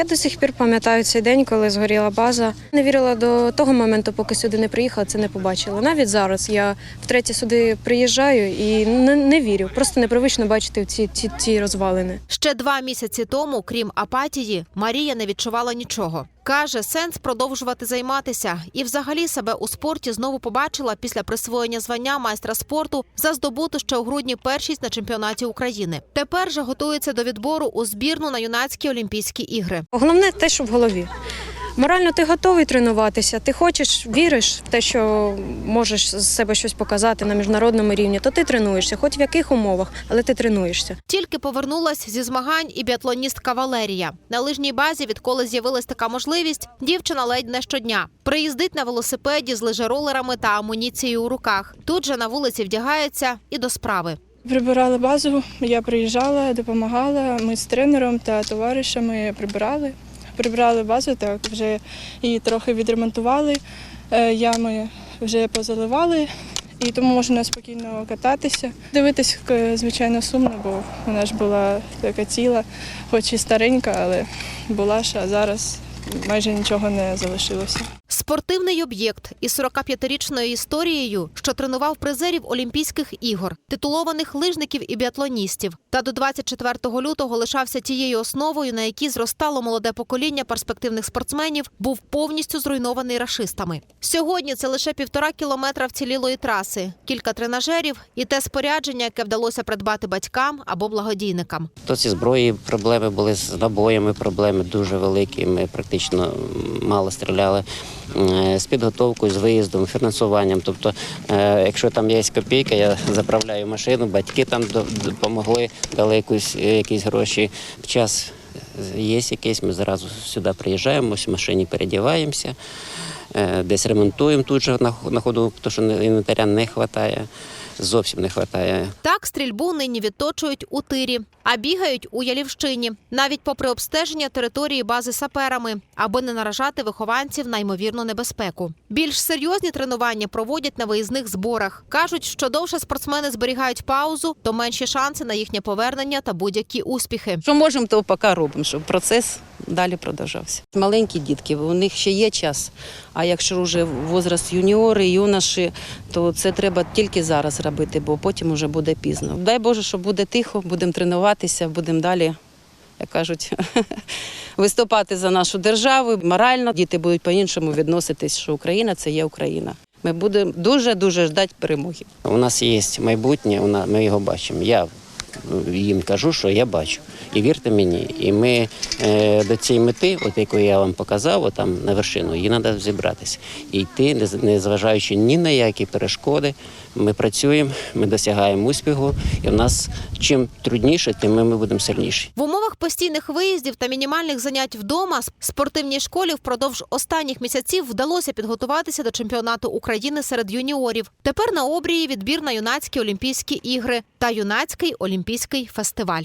Я до сих пір пам'ятаю цей день, коли згоріла база. Не вірила до того моменту, поки сюди не приїхала, це не побачила. Навіть зараз я втретє сюди приїжджаю і не, не вірю. Просто непривично бачити ці, ці, ці розвалини. Ще два місяці тому, крім апатії, Марія не відчувала нічого. Каже, сенс продовжувати займатися і взагалі себе у спорті знову побачила після присвоєння звання майстра спорту за здобуту ще у грудні першість на чемпіонаті України. Тепер же готується до відбору у збірну на юнацькі Олімпійські ігри. Головне те, що в голові. Морально ти готовий тренуватися, ти хочеш, віриш в те, що можеш з себе щось показати на міжнародному рівні, то ти тренуєшся, хоч в яких умовах, але ти тренуєшся. Тільки повернулась зі змагань і біатлоністка Валерія. На лижній базі, відколи з'явилась така можливість, дівчина ледь не щодня. Приїздить на велосипеді з лижеролерами та амуніцією у руках. Тут же на вулиці вдягається і до справи. Прибирали базу, я приїжджала, допомагала. Ми з тренером та товаришами прибирали. Прибирали базу, так вже її трохи відремонтували, е, ями вже позаливали, і тому можна спокійно кататися. Дивитись, е, звичайно, сумно, бо вона ж була така ціла, хоч і старенька, але була ж, а зараз майже нічого не залишилося. Спортивний об'єкт із 45-річною історією, що тренував призерів Олімпійських ігор, титулованих лижників і біатлоністів, та до 24 лютого лишався тією основою, на якій зростало молоде покоління перспективних спортсменів, був повністю зруйнований рашистами. Сьогодні це лише півтора кілометра вцілілої траси, кілька тренажерів і те спорядження, яке вдалося придбати батькам або благодійникам. То зі зброї проблеми були з набоями, проблеми дуже великі. Ми практично мало стріляли Е, з підготовкою, з виїздом, фінансуванням. Тобто, е, якщо там є копійка, я заправляю машину, батьки там допомогли, дали якусь, якісь гроші. В Час є якийсь, ми зразу сюди приїжджаємо, в машині передіваємося. е, Десь ремонтуємо тут же на ходу, тому що інвентаря не вистачає, зовсім не вистачає. Так стрільбу нині відточують у тирі, а бігають у Ялівщині, навіть попри обстеження території бази саперами, аби не наражати вихованців на ймовірну небезпеку. Більш серйозні тренування проводять на виїзних зборах. кажуть, що довше спортсмени зберігають паузу, то менші шанси на їхнє повернення та будь-які успіхи. Що можемо, то поки робимо, щоб процес далі продовжався. Маленькі дітки, у них ще є час. А якщо вже возраст юніори, юноші, то це треба тільки зараз робити, бо потім вже буде пізно. Дай Боже, що буде тихо, будемо тренуватися, будемо далі, як кажуть, виступати за нашу державу. Морально діти будуть по-іншому відноситись, що Україна це є Україна. Ми будемо дуже дуже ждати перемоги. У нас є майбутнє, ми його бачимо. Я їм кажу, що я бачу. І вірте мені. І ми е, до цієї мети, от яку я вам показав, там на вершину, її треба зібратися. І йти, не зважаючи ні на які перешкоди. Ми працюємо, ми досягаємо успіху, і в нас чим трудніше, тим ми будемо сильніші. Постійних виїздів та мінімальних занять вдома спортивній школі впродовж останніх місяців вдалося підготуватися до чемпіонату України серед юніорів. Тепер на обрії відбір на юнацькі олімпійські ігри та юнацький олімпійський фестиваль.